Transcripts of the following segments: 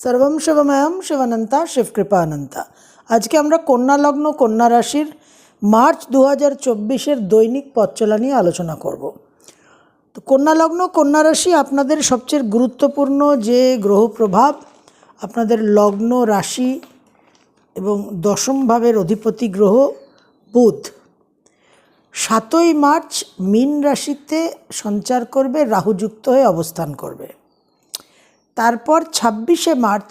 সর্বম শিবময়ম শিবানন্তা শিবকৃপানন্তা আজকে আমরা কন্যা লগ্ন কন্যা রাশির মার্চ দু হাজার চব্বিশের দৈনিক পথচলা নিয়ে আলোচনা করব। তো কন্যা লগ্ন কন্যা রাশি আপনাদের সবচেয়ে গুরুত্বপূর্ণ যে গ্রহ প্রভাব, আপনাদের লগ্ন রাশি এবং দশম ভাবের অধিপতি গ্রহ বুধ। সাতই মার্চ মীন রাশিতে সঞ্চার করবে, রাহুযুক্ত হয়ে অবস্থান করবে। তারপর ছাব্বিশে মার্চ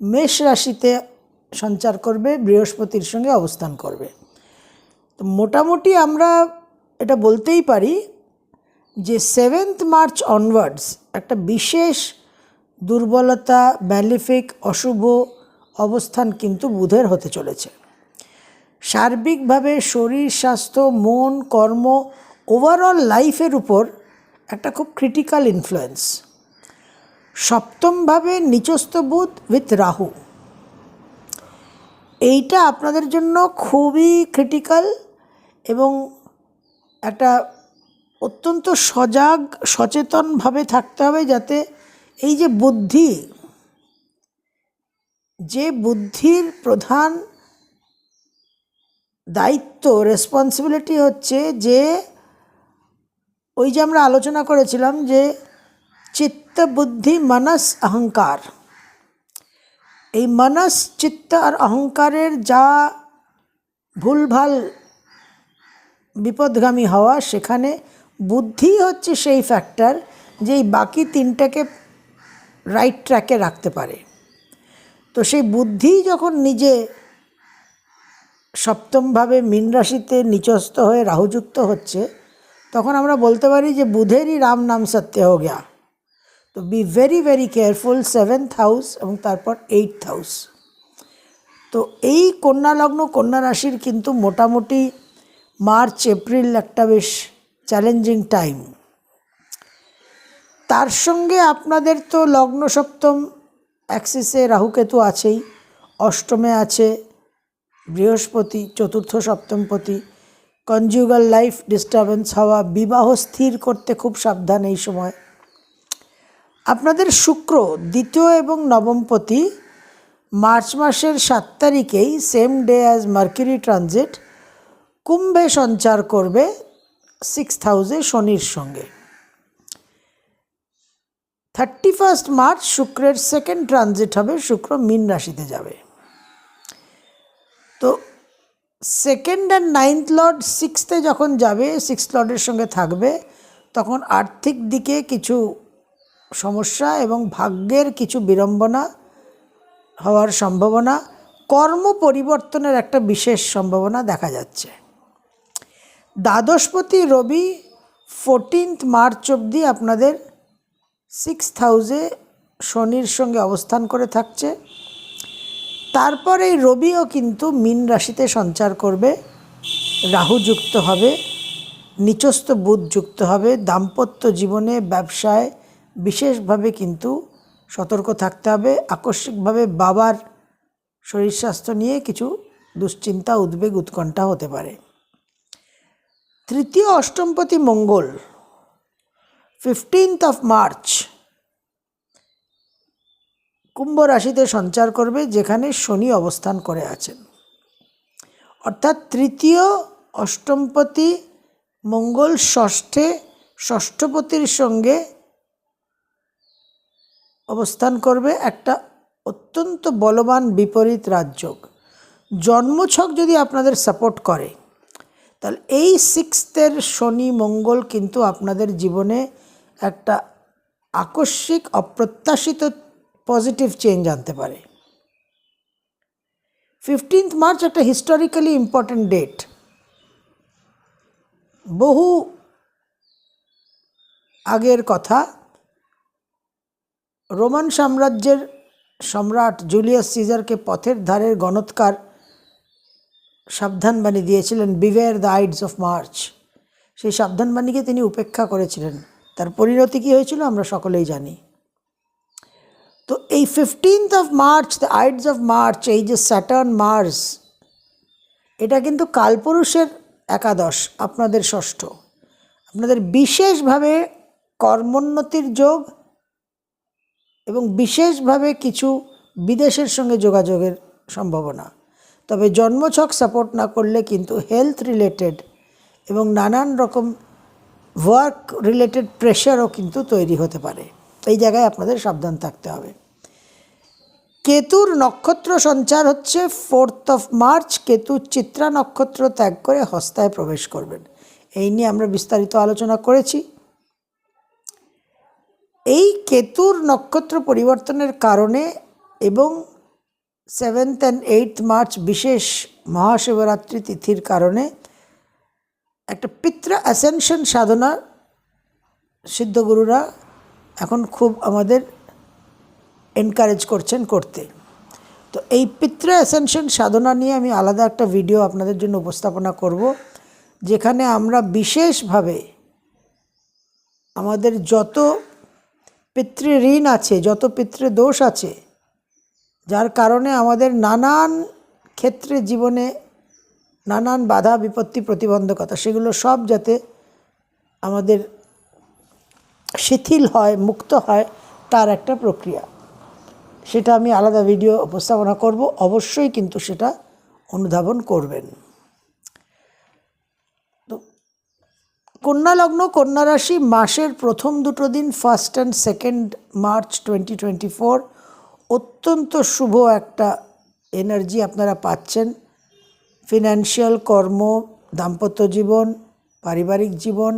মেষ রাশিতে সঞ্চার করবে, বৃহস্পতির সঙ্গে অবস্থান করবে। তো মোটামুটি আমরা এটা বলতেই পারি যে সেভেন্থ মার্চ অনওয়ার্ডস একটা বিশেষ দুর্বলতা ম্যালিফিক অশুভ অবস্থান কিন্তু বুধের হতে চলেছে। সার্বিকভাবে শরীর, স্বাস্থ্য, মন, কর্ম ওভারঅল লাইফের উপর একটা খুব ক্রিটিক্যাল ইনফ্লুয়েন্স সপ্তমভাবে নিচস্থ বুধ উইথ রাহু। এইটা আপনাদের জন্য খুবই ক্রিটিক্যাল এবং একটা অত্যন্ত সজাগ, সচেতনভাবে থাকতে হবে যাতে এই যে বুদ্ধি, যে বুদ্ধির প্রধান দায়িত্ব রেসপন্সিবিলিটি হচ্ছে যে, ওই যে আমরা আলোচনা করেছিলাম যে চিত্ত বুদ্ধি মনস অহংকার এই মনস চিত্ত আর অহংকারের যা ভুলভাল বিপদগামী হওয়া সেখানে বুদ্ধি হচ্ছে সেই ফ্যাক্টর যে এই বাকি তিনটাকে রাইট ট্র্যাকে রাখতে পারে তো সেই বুদ্ধি যখন নিজে সপ্তমভাবে মীন রাশিতে নিচস্থ হয়ে রাহুযুক্ত হচ্ছে, তখন আমরা বলতে পারি যে বুধেরই রাম নাম সত্য হো গয়া। তো be very very careful seventh house এবং তারপর এইটথ হাউস তো এই কন্যা লগ্ন, কন্যা রাশির কিন্তু মোটামুটি মার্চ, এপ্রিল একটা বেশ চ্যালেঞ্জিং টাইম তার সঙ্গে আপনাদের তো লগ্ন সপ্তম অ্যাক্সিসে রাহুকেতু আছেই, অষ্টমে আছে বৃহস্পতি, চতুর্থ সপ্তমপতি কনজুগাল লাইফ ডিস্টারবেন্স হওয়া, বিবাহ স্থির করতে খুব সাবধান এই সময়। আপনাদের শুক্র দ্বিতীয় এবং নবমপতি মার্চ মাসের সাত তারিখেই same day as Mercury transit কুম্ভে সঞ্চার করবে সিক্স হাউসে শনির সঙ্গে। থার্টি ফার্স্ট মার্চ শুক্রের সেকেন্ড ট্রানজিট হবে, শুক্র মীন রাশিতে যাবে। তো সেকেন্ড অ্যান্ড নাইন্থ লর্ড সিক্সথে যখন যাবে সিক্স লর্ডের সঙ্গে থাকবে, তখন আর্থিক দিকে কিছু সমস্যা এবং ভাগ্যের কিছু বিড়ম্বনা হওয়ার সম্ভাবনা, কর্ম পরিবর্তনের একটা বিশেষ সম্ভাবনা দেখা যাচ্ছে। দ্বাদশপতি রবি ফোরটিন্থ মার্চ অবধি আপনাদের সিক্স হাউসে শনির সঙ্গে অবস্থান করে থাকছে। তারপর এই রবিও কিন্তু মীন রাশিতে সঞ্চার করবে। রাহু যুক্ত হবে, নিচস্থ বুধ যুক্ত হবে, দাম্পত্য জীবনে, ব্যবসায় বিশেষভাবে কিন্তু সতর্ক থাকতে হবে, আকস্মিকভাবে বাবার শরীর স্বাস্থ্য নিয়ে কিছু দুশ্চিন্তা, উদ্বেগ, উৎকণ্ঠা হতে পারে। তৃতীয় অষ্টমপতি মঙ্গল ফিফটিন্থ অফ মার্চ কুম্ভ রাশিতে সঞ্চার করবে, যেখানে শনি অবস্থান করে আছেন। অর্থাৎ তৃতীয় অষ্টমপতি মঙ্গল ষষ্ঠে ষষ্ঠপতির সঙ্গে অবস্থান করবে একটা অত্যন্ত বলবান বিপরীত রাজযোগ জন্মছক যদি আপনাদের সাপোর্ট করে, তাহলে এই সিক্সথের শনি মঙ্গল কিন্তু আপনাদের জীবনে একটা আকস্মিক, অপ্রত্যাশিত পজিটিভ চেঞ্জ আনতে পারে। ফিফটিন্থ মার্চ একটা হিস্টোরিক্যালি ইম্পর্ট্যান্ট ডেট বহু আগের কথা রোমান সাম্রাজ্যের সম্রাট জুলিয়াস সিজারকে পথের ধারের গণৎকার সাবধানবাণী দিয়েছিলেন beware the Ides of March সেই সাবধানবাণীকে তিনি উপেক্ষা করেছিলেন। তার পরিণতি কী হয়েছিল আমরা সকলেই জানি। তো এই fifteenth of March the Ides of March এই যে স্যাটার্ন মার্স এটা কিন্তু কালপুরুষের একাদশ, আপনাদের ষষ্ঠ। আপনাদের বিশেষভাবে কর্মোন্নতির যোগ এবং বিশেষভাবে কিছু বিদেশের সঙ্গে যোগাযোগের সম্ভাবনা। তবে জন্মছক সাপোর্ট না করলে কিন্তু হেলথ রিলেটেড এবং নানান রকম ওয়ার্ক রিলেটেড প্রেশারও কিন্তু তৈরি হতে পারে। এই জায়গায় আপনাদের সাবধান থাকতে হবে। কেতুর নক্ষত্র সঞ্চার হচ্ছে fourth of March. Ketu Chitra নক্ষত্র ত্যাগ করে হস্তায় প্রবেশ করবেন। এই নিয়ে আমরা বিস্তারিত আলোচনা করেছি। এই কেতুর নক্ষত্র পরিবর্তনের কারণে এবং সেভেন্থ অ্যান্ড এইট মার্চ বিশেষ মহাশিবরাত্রি তিথির কারণে একটা পিত্র অ্যাসেনশন সাধনা সিদ্ধগুরুরা এখন খুব আমাদের এনকারেজ করছেন করতে। তো এই পিত্র অ্যাসেনশন সাধনা নিয়ে আমি আলাদা একটা ভিডিও আপনাদের জন্য উপস্থাপনা করব, যেখানে আমরা বিশেষভাবে আমাদের যত পিতৃ ঋণ আছে, যত পিতৃ দোষ আছে, যার কারণে আমাদের নানান ক্ষেত্রে জীবনে নানান বাধা, বিপত্তি, প্রতিবন্ধকতা, সেগুলো সব যাতে আমাদের শিথিল হয়, মুক্ত হয়, তার একটা প্রক্রিয়া। সেটা আমি আলাদা ভিডিও উপস্থাপনা করব। অবশ্যই কিন্তু সেটা অনুধাবন করবেন। কন্যা লগ্ন কন্যা রাশি মাসের প্রথম দুটো দিন first and second March twenty twenty four অত্যন্ত শুভ একটা এনার্জি আপনারা পাচ্ছেন। ফিনান্সিয়াল কর্ম, দাম্পত্য জীবন, পারিবারিক জীবন,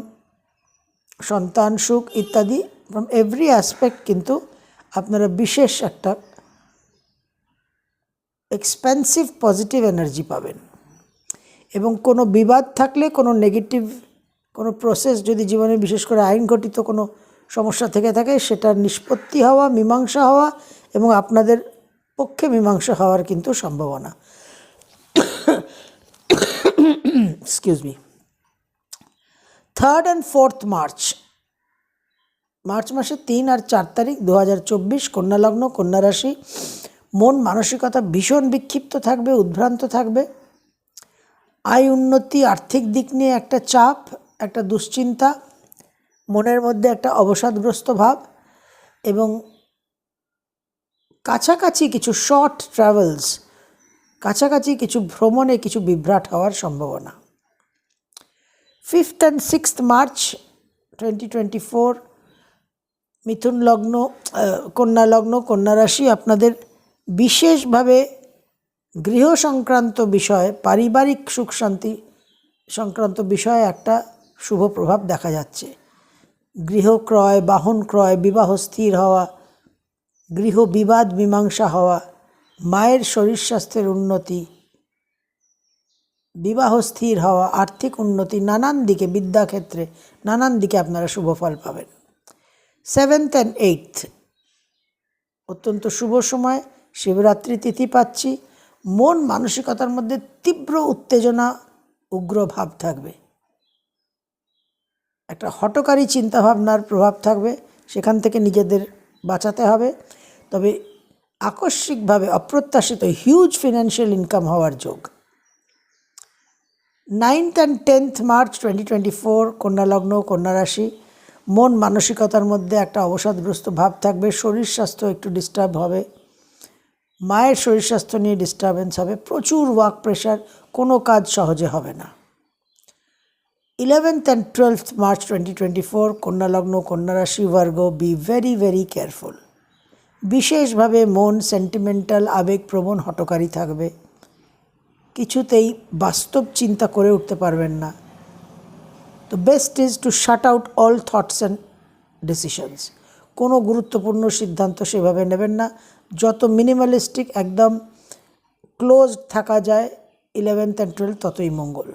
সন্তান সুখ ইত্যাদি ফ্রম এভরি অ্যাসপেক্ট কিন্তু আপনারা বিশেষ একটা এক্সপেন্সিভ পজিটিভ এনার্জি পাবেন। এবং কোনো বিবাদ থাকলে, কোনো নেগেটিভ কোনো প্রসেস যদি জীবনে বিশেষ করে আইন ঘটিত কোনো সমস্যা থেকে থাকে সেটার নিষ্পত্তি হওয়া, মীমাংসা হওয়া এবং আপনাদের পক্ষে মীমাংসা হওয়ার কিন্তু সম্ভাবনা। Excuse me third and fourth March March মাসে তিন আর চার তারিখ দু হাজার চব্বিশ, কন্যালগ্ন কন্যা রাশি মন মানসিকতা ভীষণ বিক্ষিপ্ত থাকবে, উদ্ভ্রান্ত থাকবে। আয় উন্নতি, আর্থিক দিক নিয়ে একটা চাপ একটা দুশ্চিন্তা, মনের মধ্যে একটা অবসাদগ্রস্ত ভাব এবং কাছাকাছি কিছু শর্ট ট্রাভেলস কাছাকাছি কিছু ভ্রমণে কিছু বিভ্রাট হওয়ার সম্ভাবনা। Fifth and sixth March twenty twenty four মিথুন লগ্ন কন্যা লগ্ন, কন্যা রাশি আপনাদের বিশেষভাবে গৃহ সংক্রান্ত বিষয়, পারিবারিক সুখ শান্তি সংক্রান্ত বিষয়ে একটা শুভ প্রভাব দেখা যাচ্ছে। গৃহ ক্রয় বাহন ক্রয়, বিবাহ স্থির হওয়া, গৃহ বিবাদ মীমাংসা হওয়া, মায়ের শরীর স্বাস্থ্যের উন্নতি, বিবাহ স্থির হওয়া, আর্থিক উন্নতি, নানান দিকে, বিদ্যাক্ষেত্রে নানান দিকে আপনারা শুভ ফল পাবেন। সেভেন্থ অ্যান্ড এইথ অত্যন্ত শুভ সময়, শিবরাত্রি তিথি পাচ্ছি। মন মানসিকতার মধ্যে তীব্র উত্তেজনা, উগ্র ভাব থাকবে। একটা হটকারী চিন্তাভাবনার প্রভাব থাকবে, সেখান থেকে নিজেদের বাঁচাতে হবে। তবে আকস্মিকভাবে অপ্রত্যাশিত হিউজ ফিনান্সিয়াল ইনকাম হওয়ার যোগ। Ninth and tenth March twenty twenty four কন্যা রাশি মন মানসিকতার মধ্যে একটা অবসাদগ্রস্ত ভাব থাকবে। শরীর স্বাস্থ্য একটু ডিস্টার্ব হবে। মায়ের শরীর স্বাস্থ্য নিয়ে ডিস্টারবেন্স হবে। প্রচুর ওয়ার্ক প্রেশার কোনো কাজ সহজে হবে না। Eleventh and twelfth March twenty twenty four কন্যালগ্ন কন্যা রাশি বর্গ বি ভেরি ভেরি কেয়ারফুল বিশেষভাবে মন সেন্টিমেন্টাল আবেগপ্রবণ হটকারী থাকবে। কিছুতেই বাস্তব চিন্তা করে উঠতে পারবেন না। তো best is to shut out all thoughts and decisions কোনো গুরুত্বপূর্ণ সিদ্ধান্ত সেভাবে নেবেন না। যত মিনিমালিস্টিক একদম ক্লোজ থাকা যায় ইলেভেন্থ অ্যান্ড টুয়েলভ ততই মঙ্গল।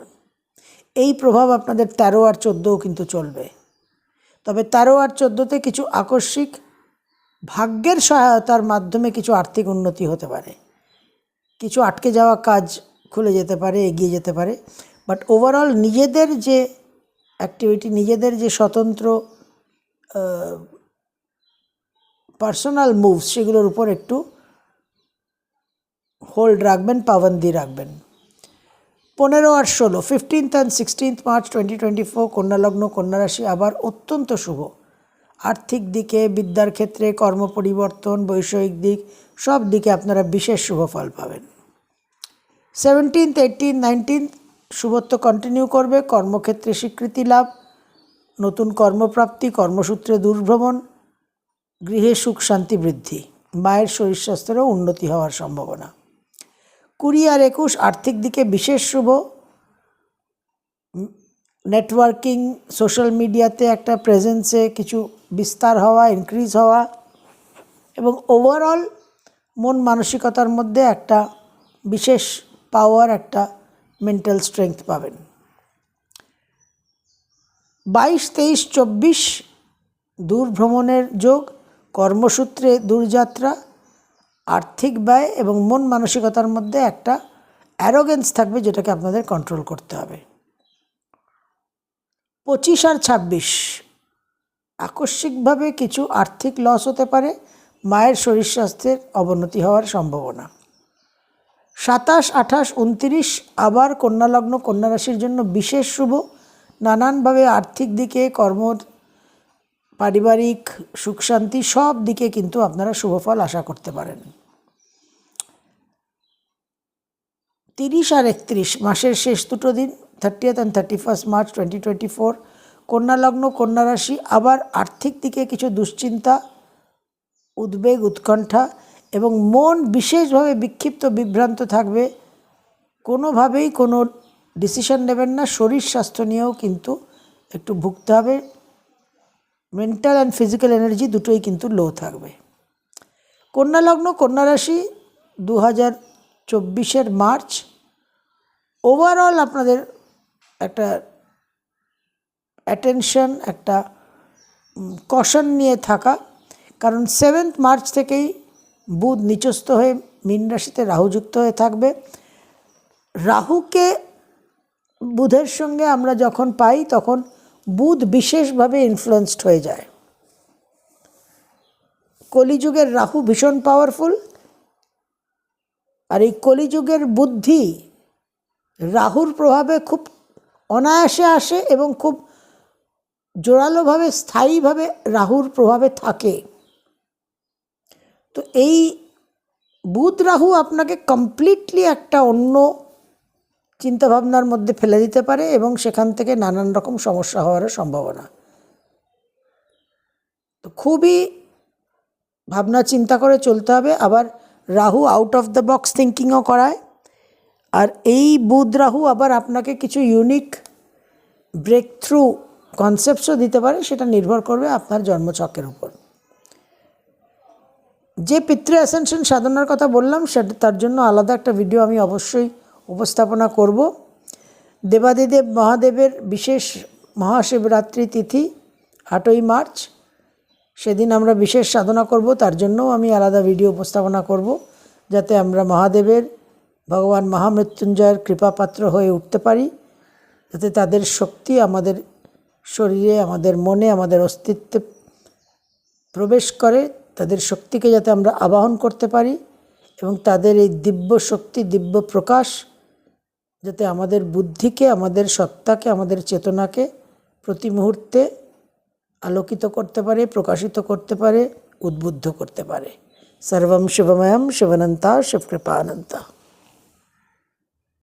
এই প্রভাব আপনাদের তেরো আর চোদ্দোও কিন্তু চলবে। তবে তেরো আর চোদ্দোতে কিছু আকস্মিক ভাগ্যের সহায়তার মাধ্যমে কিছু আর্থিক উন্নতি হতে পারে। কিছু আটকে যাওয়া কাজ খুলে যেতে পারে, এগিয়ে যেতে পারে। বাট ওভারঅল নিজেদের যে অ্যাক্টিভিটি নিজেদের যে স্বতন্ত্র পার্সোনাল মুভস সেগুলোর উপর একটু হোল্ড রাখবেন, পাবন্দি রাখবেন। পনেরো আর ষোলো fifteenth and sixteenth March twenty twenty four কন্যালগ্ন, কন্যারাশি আবার অত্যন্ত শুভ। আর্থিক দিকে, বিদ্যার ক্ষেত্রে, কর্ম পরিবর্তন, বৈষয়িক দিক, সব দিকে আপনারা বিশেষ শুভ ফল পাবেন। সেভেন্টিন্থ এইটিন নাইনটিন্থ শুভত্ব কন্টিনিউ করবে, কর্মক্ষেত্রে স্বীকৃতি লাভ, নতুন কর্মপ্রাপ্তি, কর্মসূত্রে দূরভ্রমণ, গৃহে সুখ শান্তি বৃদ্ধি, মায়ের শরীর স্বাস্থ্যেরও উন্নতি হওয়ার সম্ভাবনা। কুড়ি আর একুশ, আর্থিক দিকে বিশেষ শুভ। নেটওয়ার্কিং, সোশ্যাল মিডিয়াতে একটা প্রেজেন্সে কিছু বিস্তার হওয়া ইনক্রিজ হওয়া এবং ওভারঅল মন মানসিকতার মধ্যে একটা বিশেষ পাওয়ার একটা মেন্টাল স্ট্রেংথ পাবেন। বাইশ, তেইশ, চব্বিশ দূর ভ্রমণের যোগ, কর্মসূত্রে দূরযাত্রা আর্থিক ব্যয় এবং মন মানসিকতার মধ্যে একটা অ্যারোগেন্স থাকবে যেটাকে আপনাদের কন্ট্রোল করতে হবে। পঁচিশ আর ছাব্বিশ, আকস্মিকভাবে কিছু আর্থিক লস হতে পারে, মায়ের শরীর স্বাস্থ্যের অবনতি হওয়ার সম্ভাবনা। সাতাশ, আঠাশ, উনত্রিশ, আবার কন্যালগ্ন কন্যা রাশির জন্য বিশেষ শুভ, নানানভাবে আর্থিক দিকে কর্ম পারিবারিক সুখ শান্তি সব দিকে কিন্তু আপনারা শুভফল আশা করতে পারেন। তিরিশ আর একত্রিশ মাসের শেষ দুটো দিন thirtieth and thirty first March twenty twenty four কন্যালগ্ন কন্যা রাশি, আবার আর্থিক দিকে কিছু দুশ্চিন্তা, উদ্বেগ, উৎকণ্ঠা এবং মন বিশেষভাবে বিক্ষিপ্ত, বিভ্রান্ত থাকবে। কোনোভাবেই কোনো ডিসিশন নেবেন না, শরীর স্বাস্থ্য নিয়েও কিন্তু একটু ভুগতে হবে। মেন্টাল অ্যান্ড ফিজিক্যাল এনার্জি দুটোই কিন্তু লো থাকবে। কন্যা লগ্ন কন্যা রাশি দু হাজার চব্বিশের মার্চ ওভারঅল আপনাদের একটা অ্যাটেনশন একটা কশন নিয়ে থাকা, কারণ সেভেন্থ মার্চ থেকেই বুধ নিচস্থ হয়ে মীন রাশিতে রাহুযুক্ত হয়ে থাকবে। রাহুকে বুধের সঙ্গে আমরা যখন পাই তখন বুধ বিশেষভাবে ইনফ্লুয়েসড হয়ে যায়। কলিযুগের রাহু ভীষণ পাওয়ারফুল আর এই কলিযুগের বুদ্ধি রাহুর প্রভাবে খুব অনায়াসে আসে এবং খুব জোরালোভাবে, স্থায়ীভাবে রাহুর প্রভাবে থাকে। তো এই বুধ রাহু আপনাকে কমপ্লিটলি একটা অন্য চিন্তাভাবনার মধ্যে ফেলে দিতে পারে এবং সেখান থেকে নানান রকম সমস্যা হওয়ারও সম্ভাবনা। তো খুবই ভাবনা চিন্তা করে চলতে হবে। আবার Rahu out of the box থিঙ্কিংও করায়। আর এই বুধ রাহু আবার আপনাকে কিছু ইউনিক ব্রেক থ্রু কনসেপ্টসও দিতে পারে, সেটা নির্ভর করবে আপনার জন্মচক্রের উপর। যে পিতৃ অ্যাসেনশন সাধনার কথা বললাম, সেটা, তার জন্য আলাদা একটা ভিডিও আমি অবশ্যই উপস্থাপনা করব। দেবাদিদেব মহাদেবের বিশেষ মহাশিবরাত্রি তিথি আটই মার্চ। সেদিন আমরা বিশেষ সাধনা করব, তার জন্যও আমি আলাদা ভিডিও উপস্থাপনা করব, যাতে আমরা মহাদেবের ভগবান মহামৃত্যুঞ্জয়ের কৃপাপাত্র হয়ে উঠতে পারি, যাতে তাদের শক্তি আমাদের শরীরে, আমাদের মনে, আমাদের অস্তিত্বে প্রবেশ করে, তাদের শক্তিকে যাতে আমরা আবাহন করতে পারি এবং তাদের এই দিব্য শক্তি দিব্য প্রকাশ যাতে আমাদের বুদ্ধিকে, আমাদের সত্তাকে, আমাদের চেতনাকে প্রতি মুহূর্তে আলোকিত করতে পারে, প্রকাশিত করতে পারে, উদ্বুদ্ধ করতে পারে। সর্বম শুভময়ম শিবনন্তা শিবকৃপানন্তা